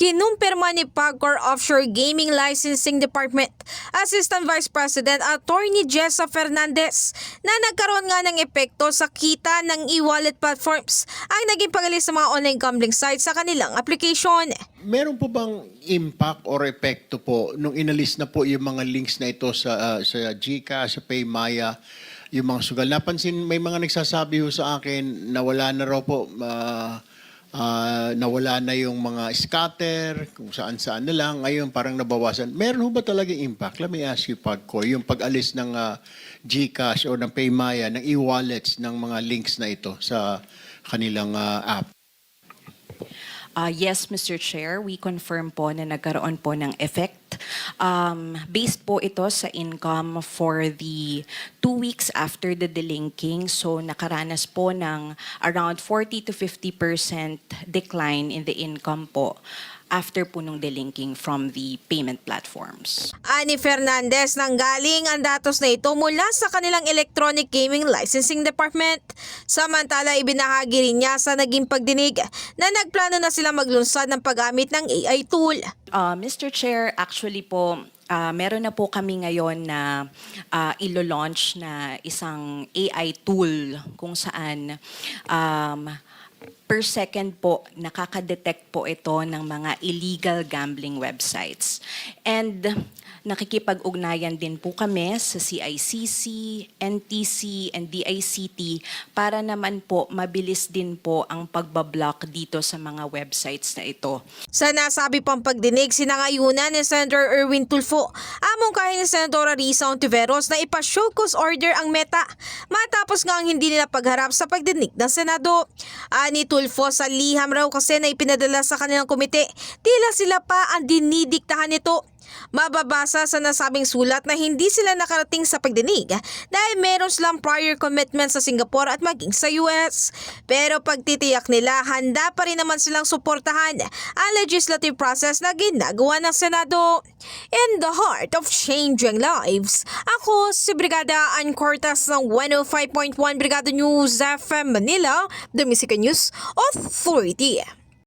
kinumpirma ni Pagcor Offshore Gaming Licensing Department Assistant Vice President Attorney Jessa Fernandez na nagkaroon nga ng epekto sa kita ng e-wallet platforms ang naging pangalis sa mga online gambling sites sa kanilang application. Meron po bang impact or epekto po nung inalis na po yung mga links na ito sa ah, sa GCash, sa Paymaya, yung mga sugal? Napansin, may mga nagsasabi ho sa akin na wala na raw po, ah, ah, nawala na yung mga scatter, kung saan-saan na lang. Ngayon parang nabawasan. Meron ho ba talaga impact? Let me ask you, Pagko, yung pag-alis ng ah, GCash o ng Paymaya, ng e-wallets ng mga links na ito sa kanilang ah, app? Uh, yes, Mr. Chair, we confirm po na nagkaroon po ng effect. Um, based po ito sa income for the two weeks after the delinking. So nakaranas po ng around 40 to 50% decline in the income po after po nung delinking from the payment platforms. Ani Fernandez nang galing ang datos na ito mula sa kanilang Electronic Gaming Licensing Department. Samantala, ibinahagi rin niya sa naging pagdinig na nagplano na sila maglunsad ng paggamit ng AI tool. Uh, Mr. Chair, actually po, uh, meron na po kami ngayon na uh, ilo-launch na isang AI tool kung saan um, per second po nakaka-detect po ito ng mga illegal gambling websites. And nakikipag-ugnayan din po kami sa CICC, NTC, and DICT para naman po mabilis din po ang pagbablock dito sa mga websites na ito. Sa nasabi pang pagdinig, sinangayunan ni Senator Erwin Tulfo among kahit ni Senadora Risa Ontiveros na ipa-show cause order ang meta matapos nga ang hindi nila pagharap sa pagdinig ng Senado. Ani Tulfo sa liham raw kasi na ipinadala sa kanilang komite, tila sila pa ang dinidiktahan nito. Mababasa sa nasabing sulat na hindi sila nakarating sa pagdinig dahil meron silang prior commitment sa Singapore at maging sa US. Pero pagtitiyak nila, handa pa rin naman silang suportahan ang legislative process na ginagawa ng Senado. In the heart of changing lives, ako si Brigada Ann Cortas ng 105.1 Brigada News FM Manila, The Music News Authority.